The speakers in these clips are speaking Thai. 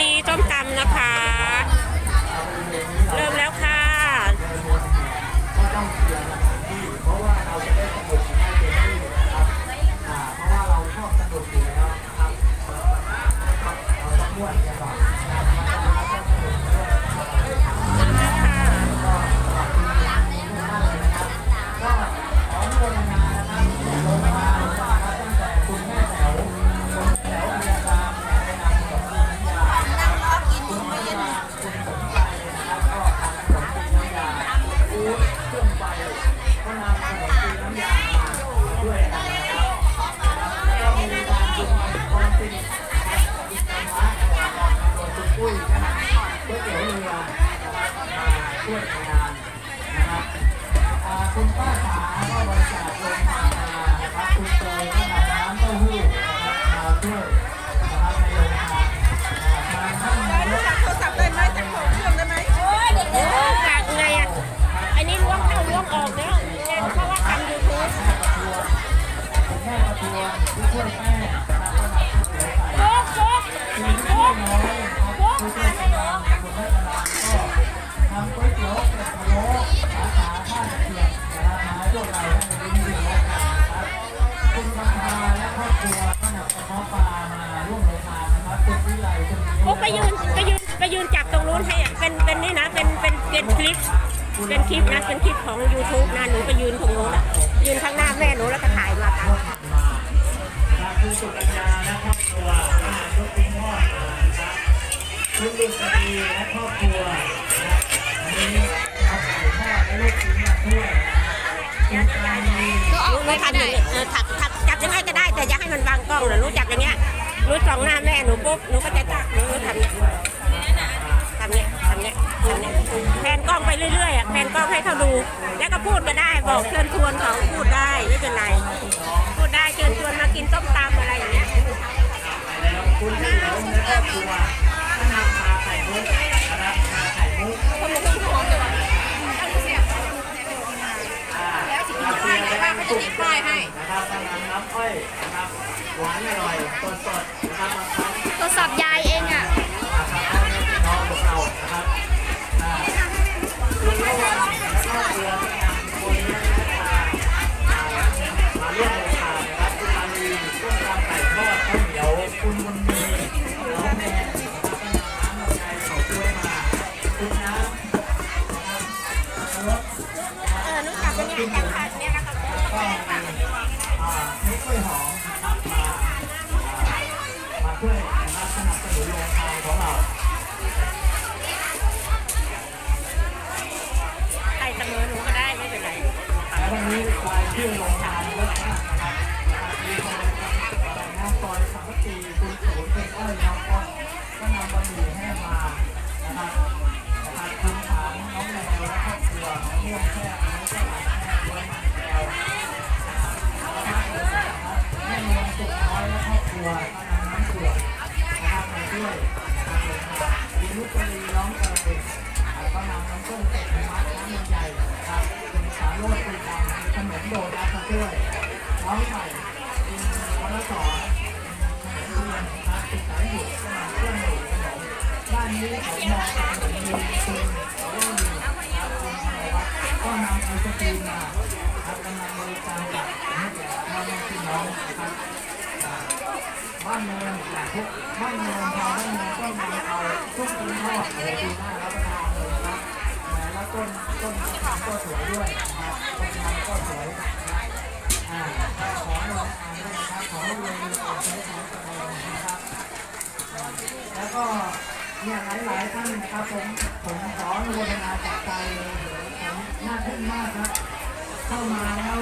รีต้มตำนะคะ ม ยืนไปยืนไปยืนจับตรงนู้นให้อะเป็นเป็นนี่นะเป็นเป็นเป็นคลิป เป็นคลิปนะเป็นคลิปของ YouTube นะหนูไปยืนตรงนู้นอะยืนข้างหน้าแม่หนูแล้วก็ถ่ายมาตามมานะครับคุณสุกัญญาและครอบครัวก็นำยกทิ้งทอดมานะครับคุณดุษฎีและครอบครัวนะครับอันนี้เอาไก่ทอดและลูกชิ้นมาช่วยนะครับคุณปราณีรู้รู้ทำอย่างนี้เออถักถักจับยังไงก็ได้แต่อย่าให้มันบังกล้องนะรู้จักอย่างเงี้ย รู้สองหน้าแม่หนูปุ๊บหนูก็จะจับหนูทำเนี้ยทำเนี้ยทำเนี้ยทำเนี้ยแพนกล้องไปเรื่อยๆอะแพนกล้องให้เขาดู แล้วก็พูดก็ได้บอกเชิญชวนเขาพูดได้ไม่เป็นไร พูดได้เชิญชวนมากินต้มตำอะไรอย่างเงี้ยคุณพี่น้องและครอบครัวก็นำมาไข่มุกนะครับมาไข่มุก จะติดป้ายให้นะครับกำลังน้ำอ้อยนะครับหวานอร่อยสดๆนะครับมาทำโทรศัพท์ยายเองอะ ยชื่อโรงงานเยอะมากนะครับมีคนอะไรนะซอยสังกะสีคุณโสนเป็นอ้อยน้องอ้อยก็นำบะหมี่แห้งมานะครับนะครับคุณถามน้องแมวและครอบครัวเรื่องแค่ นัทมาช่วยน้องใหม่คุณวรสอนเทียนนะครับคุณสายหยุดขนมเครื่องหนูขนมบ้านนี้ผมมองขนมมีคุณสาวมีนะครับคุณธนวัฒน์ก็นำไอศครีมมาครับกำลังบริการกับให้แก่พ่อแม่พี่น้องนะครับบ้านเมืองจากทุกบ้านเมืองชาวบ้านเมืองก็นำเอาทุกคนทอดโอ้โหดีน่ารับประทานเลยครับแล้วต้นต้นก็สวยด้วยนะครับต้นไม้ก็สวย แล้วก็เนี่ยหลายๆท่านนะครับผมผมขออนุโมนาจากใจเลยผมน่าทึ่งมากครับ เข้ามาแล้ว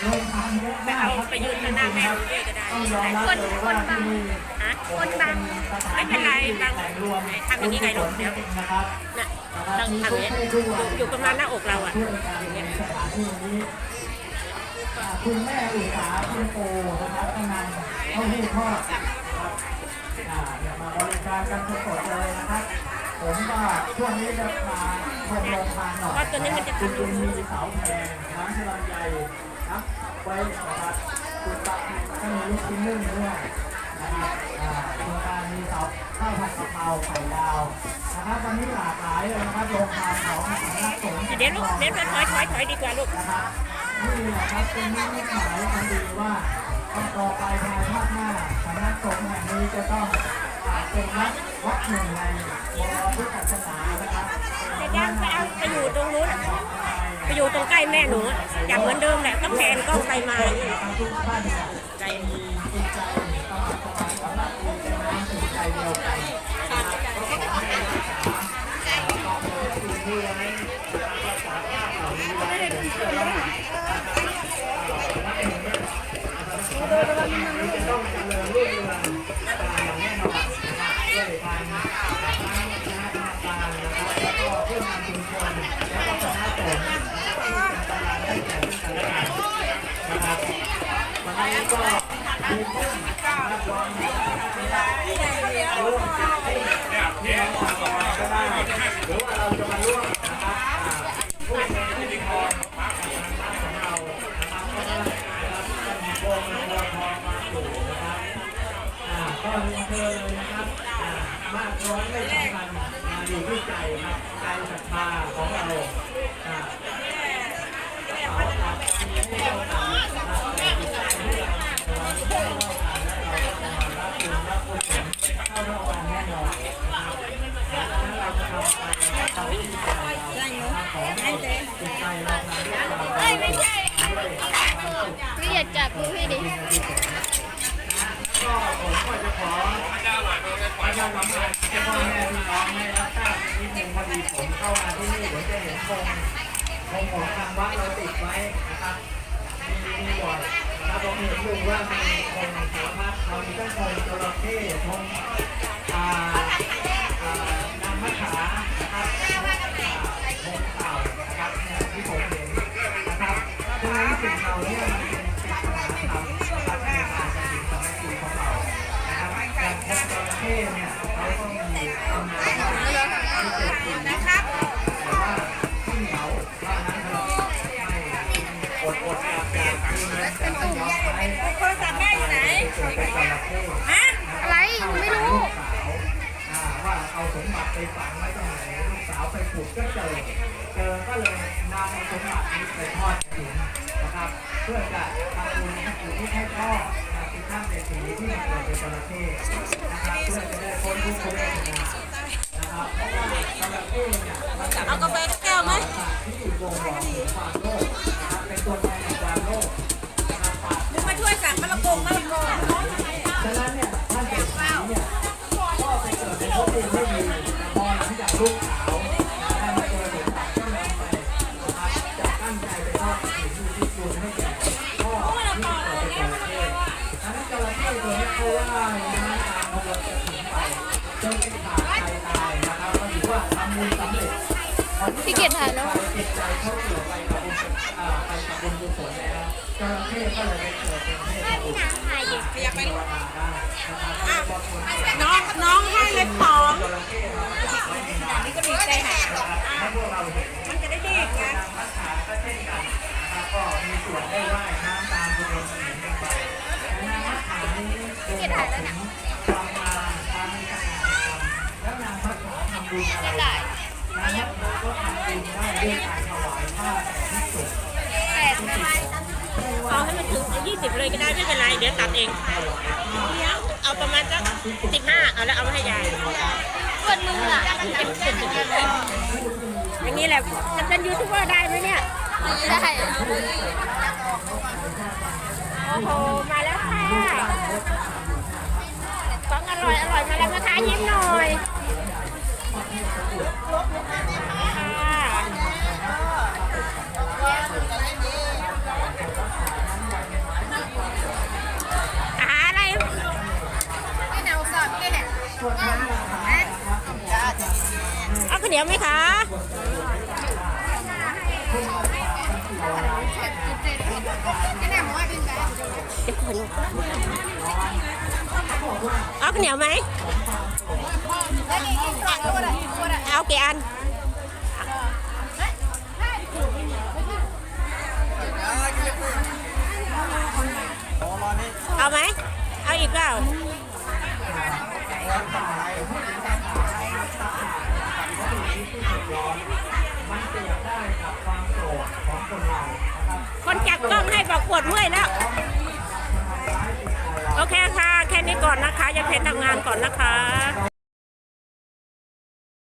โรงทานเยอะมากเอาครับไปยืนข้างหน้าแม่หนูด้วยก็ได้ต้องยอมรับเลยว่าที่นี่คนบางไม่ไม่เป็นไรบางรวมทำอย่างนี้ไงลูกเดี๋ยวนะครับน่ะต้องทำอย่างเงี้ยอยู่ประมาณหน้าอกเราอะช่วยกันในสถานที่นี้อ่า คุณแม่อุตสาคุณโอนะครับกำนันเขาให้ทอดนะครับอ่าเดี๋ยวมาบริการกันสดๆเลยนะครับ ผมก็ช่วงนี้จะมาชมโรงทานหน่อยเพราะตัวนี้มันจะคุณทำคุณมีเสาแพงน้ำชลำไยครับไว้นะครับคุณตักก็มีลูกชิ้นนึ่งด้วยนะครับอ่าโครงการมีเสาข้าวผัดกะเพราไข่ดาวนะครับวันนี้หลากหลายเลยนะครับโรงทานของสำนักสงฆ์เดี๋ยวลูกเดี๋ยวถอยถอยถอยดีกว่าลูกนะครับ นี่แหละครับเป็นนิมิตหมายอันดีว่าต่อไปภายภาคหน้าสำนักสงฆ์แห่งนี้จะต้องเป็นวัดวัดหนึ่งในวงพุทธศาสนานะครับแต่ยังไปเอาไปอยู่ตรงนู้นไปอยู่ตรงใกล้แม่หนูอย่างเหมือนเดิมแหละต้องแทนกล้องไปมาใจมีใจ ใจครับใจศรัทธาของเราอ่าเขาตัดมีผู้เรากจับแต่จิตใจที่เราเราไม่ได้ว่าการและเราจะมารับบุญรับกุศลเข้ารางวัลแน่นอนนะครับดังนั้นเราจะทำไปเราที่ใจเราขอให้จิตใจเราทำด้วยความเอ้ยไม่ใช่ด้วยความสุขอย่าจับมือพี่ดิก็ผมก็จะขอประชาสัมพัน ผมเข้ามาที่นี่เดี๋ยวจะเห็นธงธงของทางวัดเราติดไว้นะครับ มีมีบอร์ดนะครับผมเห็นดูว่ามีธงสารพัดเรามีทั้งธงจระเข้ธงอ่าอ่านางมะขานะครับธงเต่านะครับที่ผมเห็นนะครับเพราะฉะนั้นสิ่งเหล่านี้ โทรศัพท์แม่อยู่ไหนเกิดเป็นจระเข้ฮะ อะไรไม่รู้ลูกสาว่าเอาสมบัติไปฝังไว้ตรงไหนลูกสาวไปขุดก็เจอ เจอก็เลยนำเอาสมบัตินี้ไปทอดถิ่นนะครับ เพื่อจะทำบุญให้ปู่ที่ให้พ่อที่ท่านเศรษฐีที่มาเกิดเป็นจระเข้นะครับเพื่อจะได้พ้นทุกข์เวทนานะครับเพราะว่าจระเข้เนี่ยมันจะเอากาแฟแก้วไหมที่อยู่วงล้อมของความโลภ ฉะนั้นเนี่ยท่านเศรษฐีเนี่ยก็ไปเกิดเป็นพระภูมิไม่ดีพอหลังจากลูกสาวได้มาเจอสมบัติก็นำไปนะครับจะตั้งใจไปทอดกฐินอยู่ที่บุญให้แก่พ่อที่เกิดเป็นจระเข้ฉะนั้นจระเข้ตัวนี้เขาว่าอย่างนั้นตามขบวนกฐินไปจนเป็นขาดใจตายนะครับก็ถือว่าทำบุญสำเร็จพี่เกียรติถ่ายแล้วจิตใจเขาเกิดไป จระเข้ก็เลยไปเกิดเป็นเทพบุตรอยากไปเทวดาได้นะครับบางคนน้องน้องให้เลยผอมจระเข้เราไม่มีนามก็ดีใจหายนะครับถ้าพวกเราเห็นมันจะได้ดีไงมัจฉาก็เช่นกันนะครับก็มีส่วนได้ว่ายน้ำตามขบวนการกันไปแต่นางมัจฉานี้บ่งบอกถึงความงามความมีขนาดธรรมแล้วนางมัจฉาทำบุญอะไรนางมัจฉาก็ทำบุญได้ด้วยการถวายผ้าแด่สุแปดไม่ เอาให้มันถึงยี่สิบเลยก็ได้ไม่เป็นไรเดี๋ยวตัดเองเดี๋ยวเอาประมาณสักสิบห้าเอาแล้วเอามาให้ยายปวดมืออะอย่างนี้แหละจะเป็นยูทูบเบอร์ได้ไหมเนี่ยได้โอ้โหมาแล้วค่ะของอร่อยอร่อยมาแล้วนะคะยิ้มหน่อย เหนียวไหมคะเป็บบเดี๋ยวก่อนเอาข้าวเหนียวไหมเอากี่อันเอาไหมเอาอีกเปล่า จับกล้องให้บอกปวดเมื่อยแล้ว โอเคค่ะ แค่นี้ก่อนนะคะยังเพนทำงานก่อนนะคะ